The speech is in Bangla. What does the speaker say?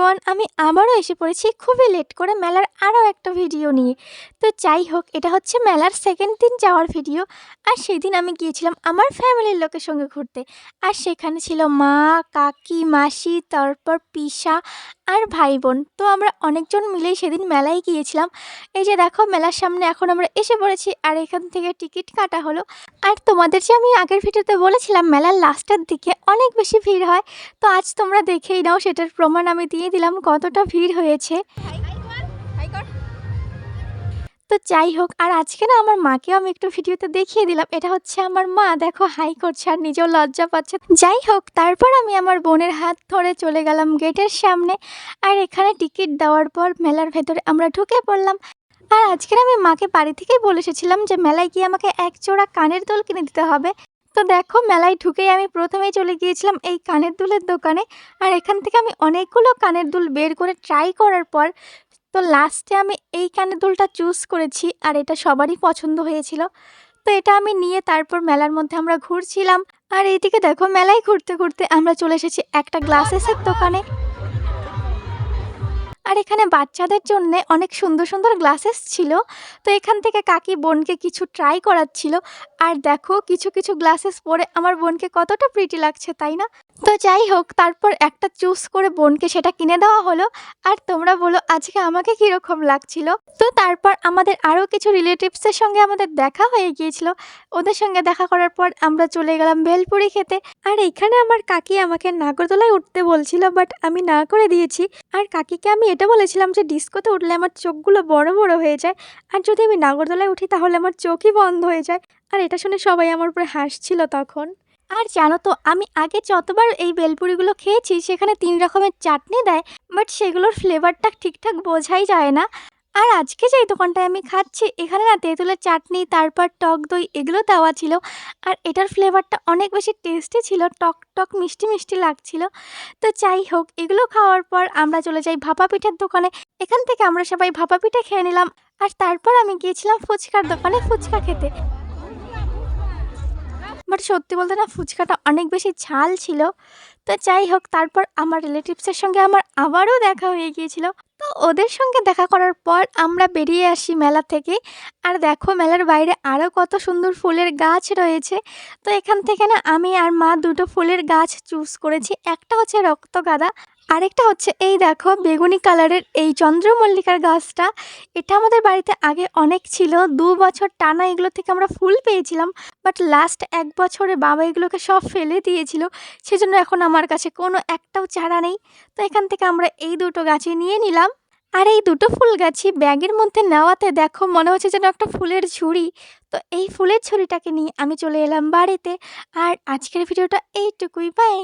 এভরিওয়ান আমি আবারও এসে পড়েছি খুবই লেট করে মেলার আরও একটা ভিডিও নিয়ে। তো যাই হোক, এটা হচ্ছে মেলার সেকেন্ড দিন যাওয়ার ভিডিও আর সেদিন আমি গিয়েছিলাম আমার ফ্যামিলির লোকের সঙ্গে ঘুরতে। আর সেখানে ছিল মা, কাকি, মাসি, তারপর পিসা আর ভাই বোন তো আমরা অনেকজন মিলেই সেদিন মেলায় গিয়েছিলাম। এই যে দেখো, মেলার সামনে এখন আমরা এসে পড়েছি আর এখান থেকে টিকিট কাটা হলো। আর তোমাদের যে আমি আগের ভিডিওতে বলেছিলাম, মেলার লাস্টের দিকে অনেক বেশি ভিড় হয়, তো আজ তোমরা দেখেই নাও, সেটার প্রমাণ আমি দিয়ে দিলাম কতটা ভিড় হয়েছে। তো যাই হোক, আর আজকে না আমার মাকেও আমি একটু ভিডিওতে দেখিয়ে দিলাম। এটা হচ্ছে আমার মা। দেখো, হাই করছে আর নিজেও লজ্জা পাচ্ছে। যাই হোক, তারপর আমি আমার বোনের হাত ধরে চলে গেলাম গেটের সামনে। আর এখানে টিকিট দেওয়ার পর মেলার ভেতরে আমরা ঢুকে পড়লাম। আর আজকের আমি মাকে বাড়ি থেকেই বলে এসেছিলাম যে মেলায় গিয়ে আমাকে এক জোড়া কানের দুল কিনে দিতে হবে। তো দেখো, মেলায় ঢুকেই আমি প্রথমেই চলে গিয়েছিলাম এই কানের দুলের দোকানে। আর এখান থেকে আমি অনেকগুলো কানের দুল বের করে ট্রাই করার পর তো লাস্টে আমি এই কানের দুলটা চুজ করেছি, আর এটা সবারই পছন্দ হয়েছিল। তো এটা আমি নিয়ে তারপর মেলার মধ্যে আমরা ঘুরছিলাম। আর এইদিকে দেখো মেলায় ঘুরতে ঘুরতে আমরা চলে এসেছি একটা গ্লাসেসের দোকানে। আর এখানে বাচ্চাদের জন্য অনেক সুন্দর সুন্দর গ্লাসেস ছিল। তো এখান থেকে কাকি বোনকে কিছু ট্রাই করাচ্ছিল। আর দেখো কিছু কিছু গ্লাসেস পরে আমার বোনকে কতটা প্রিটি লাগছে, তাই না? তো যাই হোক, তারপর একটা চুজ করে বোনকে সেটা কিনে দেওয়া হলো। আর তোমরা বলো, আজকে আমাকে কীরকম লাগছিল? তো তারপর আমাদের আরও কিছু রিলেটিভসের সঙ্গে আমাদের দেখা হয়ে গিয়েছিল। ওদের সঙ্গে দেখা করার পর আমরা চলে গেলাম ভেলপুরি খেতে। আর এখানে আমার কাকি আমাকে নাগরদোলায় উঠতে বলছিল বাট আমি না করে দিয়েছি। আর কাকিকে আমি এটা বলেছিলাম যে, ডিস্কোতে উঠলে আমার চোখগুলো বড় বড় হয়ে যায়। আর যদি আমি নাগরদোলায় উঠি, তাহলে আমার চোখই বন্ধ হয়ে যায়। আর এটা শুনে সবাই আমার উপরে হাসছিল তখন। আর জানো তো, আমি আগে যতবার এই বেলপুরিগুলো খেয়েছি, সেখানে তিন রকমের চাটনি দেয় বাট সেগুলোর ফ্লেভারটা ঠিকঠাক বোঝাই যায় না। আর আজকে যেই দোকানটায় আমি খাচ্ছি, এখানে না তেঁতুলের চাটনি, তারপর টক দই এগুলো দেওয়া ছিল। আর এটার ফ্লেভারটা অনেক বেশি টেস্টি ছিল, টক টক মিষ্টি মিষ্টি লাগছিল। তো যাই হোক, এগুলো খাওয়ার পর আমরা চলে যাই ভাপা পিঠার দোকানে। এখান থেকে আমরা সবাই ভাপা পিঠা খেয়ে নিলাম। আর তারপর আমি গিয়েছিলাম ফুচকার দোকানে ফুচকা খেতে। বাট সত্যি বলতে না ফুচকাটা অনেক বেশি ঝাল ছিল। তো যাই হোক, তারপর আমার রিলেটিভসের সঙ্গে আমার আবারও দেখা হয়ে গিয়েছিল। তো ওদের সঙ্গে দেখা করার পর আমরা বেরিয়ে আসি মেলা থেকে। আর দেখো মেলার বাইরে আরও কত সুন্দর ফুলের গাছ রয়েছে। তো এখান থেকে না আমি আর মা দুটো ফুলের গাছ চুজ করেছি। একটা হচ্ছে রক্তগাঁদা আরেকটা হচ্ছে, এই দেখো, বেগুনি কালারের এই চন্দ্রমল্লিকার গাছটা। এটা আমাদের বাড়িতে আগে অনেক ছিল, দু বছর টানা এগুলো থেকে আমরা ফুল পেয়েছিলাম, বাট লাস্ট এক বছরে বাবা এগুলোকে সব ফেলে দিয়েছিল, সেজন্য এখন আমার কাছে কোনো একটাও চারা নেই। তো এখান থেকে আমরা এই দুটো গাছে নিয়ে নিলাম। আর এই দুটো ফুল গাছই ব্যাগের মধ্যে নেওয়াতে দেখো মনে হচ্ছে যেন একটা ফুলের ঝুড়ি। তো এই ফুলের ঝুড়িটাকে নিয়ে আমি চলে এলাম বাড়িতে। আর আজকের ভিডিওটা এইটুকুই বাই